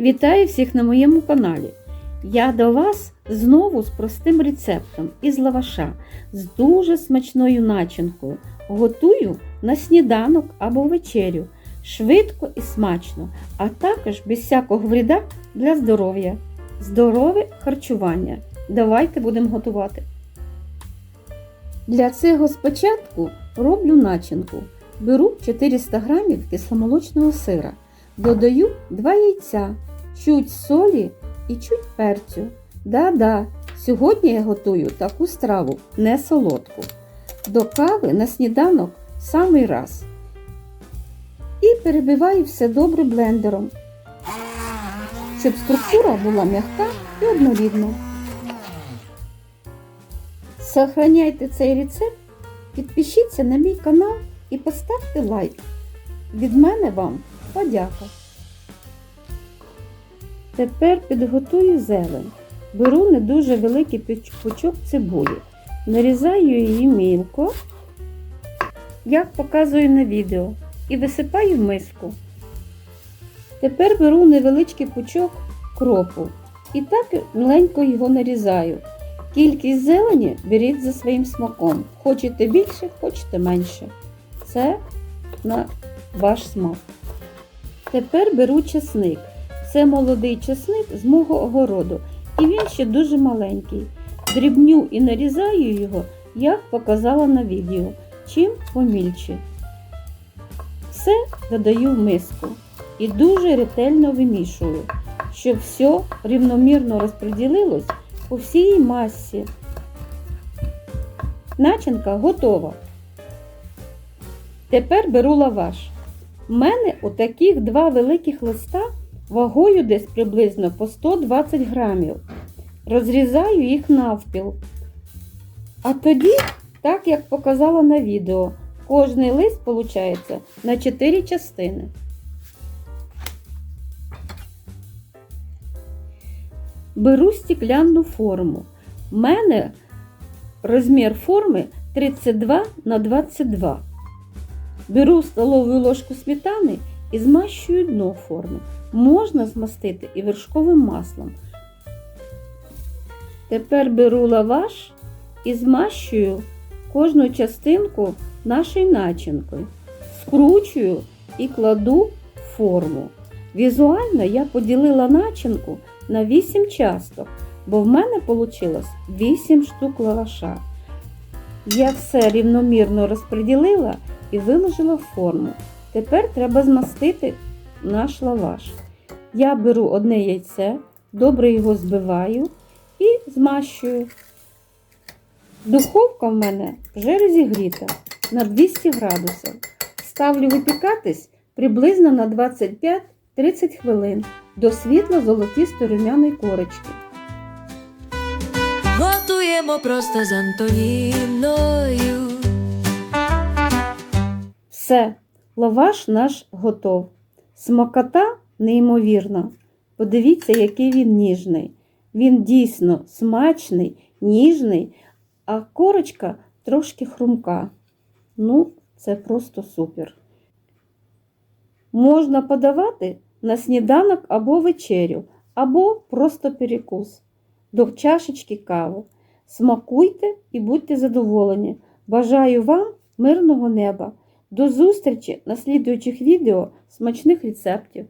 Вітаю всіх на моєму каналі. Я до вас знову з простим рецептом із лаваша з дуже смачною начинкою. Готую на сніданок або вечерю. Швидко і смачно, а також без всякого вреда для здоров'я. Здорове харчування. Давайте будемо готувати. Для цього спочатку роблю начинку. Беру 400 г кисломолочного сира. Додаю 2 яйця, чуть солі і чуть перцю. Да-да, сьогодні я готую таку страву не солодку. До кави на сніданок самий раз. І перебиваю все добре блендером, щоб структура була м'яка і однорідна. Сохраняйте цей рецепт, підпишіться на мій канал і поставте лайк. Від мене вам подяка. Тепер підготую зелень. Беру не дуже великий пучок цибулі, нарізаю її мілко, як показую на відео, і висипаю в миску. Тепер беру невеличкий пучок кропу і так маленько його нарізаю. Кількість зелені беріть за своїм смаком. Хочете більше, хочете менше. Це на ваш смак. Тепер беру чесник. Це молодий чесник з мого огороду, і він ще дуже маленький. Дрібню і нарізаю його, як показала на відео, чим помільче. Все додаю в миску і дуже ретельно вимішую, щоб все рівномірно розподілилось по всій масі. Начинка готова. Тепер беру лаваш. У мене отаких два великих листа вагою десь приблизно по 120 грамів. Розрізаю їх навпіл. А тоді, так як показала на відео, кожний лист виходить на 4 частини. Беру стеклянну форму. У мене розмір форми 32 на 22. Беру столову ложку сметани і змащую дно форми. Можна змастити і вершковим маслом. Тепер беру лаваш і змащую кожну частинку нашої начинкою. Скручую і кладу форму. Візуально я поділила начинку на 8 часток, бо в мене вийшло 8 штук лаваша. Я все рівномірно розподілила і виложила форму. Тепер треба змастити наш лаваш. Я беру одне яйце, добре його збиваю і змащую. Духовка в мене вже розігріта на 200 градусів. Ставлю випікатись приблизно на 25-30 хвилин до світло золотісто румяної корочки. Готуємо просто з Антоніною. Все, лаваш наш готов. Смакота неймовірна. Подивіться, який він ніжний. Він дійсно смачний, ніжний, а корочка трошки хрумка. Ну, це просто супер. Можна подавати на сніданок або вечерю, або просто перекус до чашечки кави. Смакуйте і будьте задоволені. Бажаю вам мирного неба. До зустрічі на слідуючих відео смачних рецептів.